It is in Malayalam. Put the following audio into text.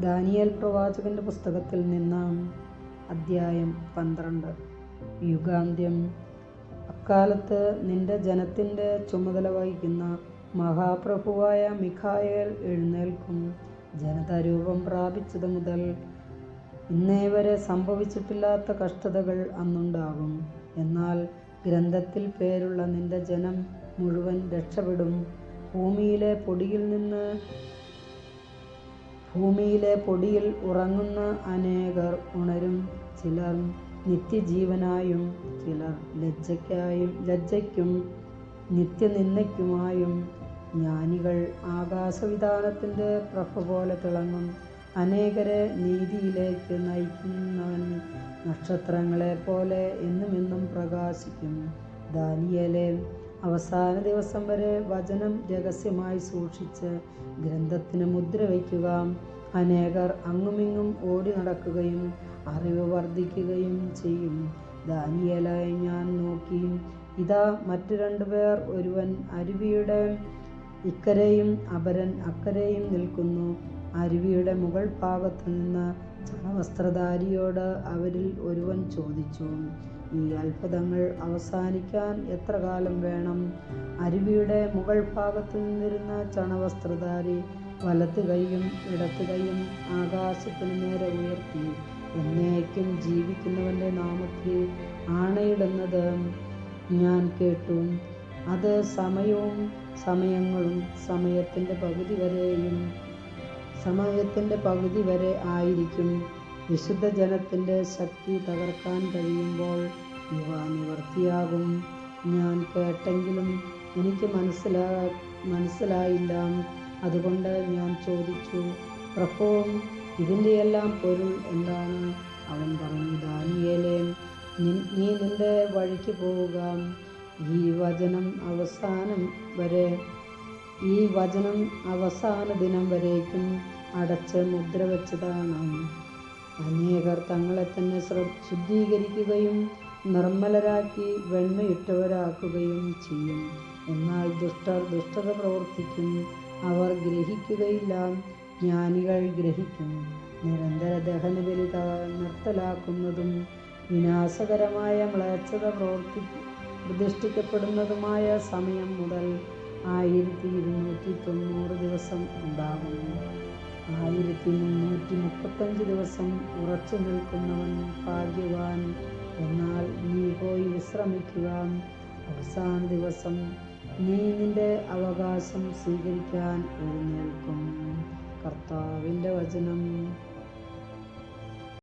ദാനിയേൽ പ്രവാചകന്റെ പുസ്തകത്തിൽ നിന്നാണ് അദ്ധ്യായം പന്ത്രണ്ട്. യുഗാന്ത്യം. അക്കാലത്ത് നിന്റെ ജനത്തിന്റെ ചുമതല വഹിക്കുന്ന മഹാപ്രഭുവായ മിഖായേൽ എഴുന്നേൽക്കും. ജനത രൂപം പ്രാപിച്ചത് മുതൽ ഇന്നേ വരെ സംഭവിച്ചിട്ടില്ലാത്ത കഷ്ടതകൾ അന്നുണ്ടാകും. എന്നാൽ ഗ്രന്ഥത്തിൽ പേരുള്ള നിന്റെ ജനം മുഴുവൻ രക്ഷപ്പെടും. ഭൂമിയിലെ പൊടിയിൽ നിന്ന് ഭൂമിയിലെ പൊടിയിൽ ഉറങ്ങുന്ന അനേകർ ഉണരും ചിലർ നിത്യജീവനായും ചിലർ ലജ്ജയ്ക്കായും ലജ്ജയ്ക്കും നിത്യനിന്ദയ്ക്കുമായും. ജ്ഞാനികൾ ആകാശവിധാനത്തിന്റെ പ്രഭ പോലെ തിളങ്ങും. അനേകരെ നീതിയിലേക്ക് നയിക്കുന്നവൻ നക്ഷത്രങ്ങളെ പോലെ എന്നുമെന്നും പ്രകാശിക്കും. ദാനിയേലെ അവസാന ദിവസം വരെ വചനം രഹസ്യമായി സൂക്ഷിച്ച് ഗ്രന്ഥത്തിന് മുദ്ര വയ്ക്കുക. അനേകർ അങ്ങുമിങ്ങും ഓടി നടക്കുകയും അറിവ് വർദ്ധിക്കുകയും ചെയ്യും. ദാനിയലായി ഞാൻ നോക്കി. ഇതാ മറ്റു രണ്ടുപേർ ഒരുവൻ അരുവിയുടെ ഇക്കരയും അപരൻ അക്കരയും നിൽക്കുന്നു. അരുവിയുടെ മുകൾ ഭാഗത്തു നിന്ന് ചണവസ്ത്രധാരിയോട് അവരിൽ ഒരുവൻ ചോദിച്ചു ഈ അത്ഭുതങ്ങൾ അവസാനിക്കാൻ എത്ര കാലം വേണം? അരുവിയുടെ മുകൾ ഭാഗത്ത് നിന്നിരുന്ന ചണവസ്ത്രധാരി വലത്ത് കൈയും ഇടത്ത് കൈയും ആകാശത്തിന് നേരെ ഉയർത്തി എന്നേക്കും ജീവിക്കുന്നവന്റെ നാമത്തിൽ ആണയിടുന്നത് ഞാൻ കേട്ടു. അത് സമയവും സമയങ്ങളും സമയത്തിന്റെ പകുതി വരെയും സമയത്തിന്റെ പകുതി വരെ ആയിരിക്കും. വിശുദ്ധ ജനത്തിന്റെ ശക്തി തകർക്കാൻ കഴിയുമ്പോൾ ഇവ നിവർത്തിയാകും. ഞാൻ കേട്ടെങ്കിലും എനിക്ക് മനസ്സിലാ മനസ്സിലായില്ല. അതുകൊണ്ട് ഞാൻ ചോദിച്ചു പ്രഭോം ഇതിന്റെയെല്ലാം പൊരുൾ എന്താണ്? അവൻ പറഞ്ഞു ദാനിയേലേ നീ നിന്റെ വഴിക്ക് പോവുക. ഈ വചനം അവസാനം വരെ ഈ വചനം അവസാന ദിനം വരേക്കും അടച്ച് മുദ്ര വെച്ചതാണ്. അനേകർ തങ്ങളെ തന്നെ ശുദ്ധീകരിക്കുകയും നിർമ്മലരാക്കി വെണ്ണയിട്ടവരാക്കുകയും ചെയ്യും. എന്നാൽ ദുഷ്ടർ ദുഷ്ടത പ്രവർത്തിക്കും. അവർ ഗ്രഹിക്കുകയില്ല. ജ്ഞാനികൾ ഗ്രഹിക്കും. നിരന്തര ദഹനബലി നിർത്തലാക്കുന്നതും വിനാശകരമായ മ്ലേച്ഛത പ്രവർത്തി പ്രതിഷ്ഠിക്കപ്പെടുന്നതുമായ സമയം മുതൽ ആയിരത്തി ഇരുന്നൂറ്റി തൊണ്ണൂറ് ദിവസം ഉണ്ടാകുന്നു. ആയിരത്തി മുന്നൂറ്റി മുപ്പത്തഞ്ച് ദിവസം ഉറച്ചു നിൽക്കുന്നവൻ ഭാഗ്യവാൻ. എന്നാൽ നീ പോയി വിശ്രമിക്കുക. അവസാന ദിവസം നീ നിന്റെ അവകാശം സ്വീകരിക്കാൻ എഴുന്നേൽക്കും. കർത്താവിന്റെ വചനം.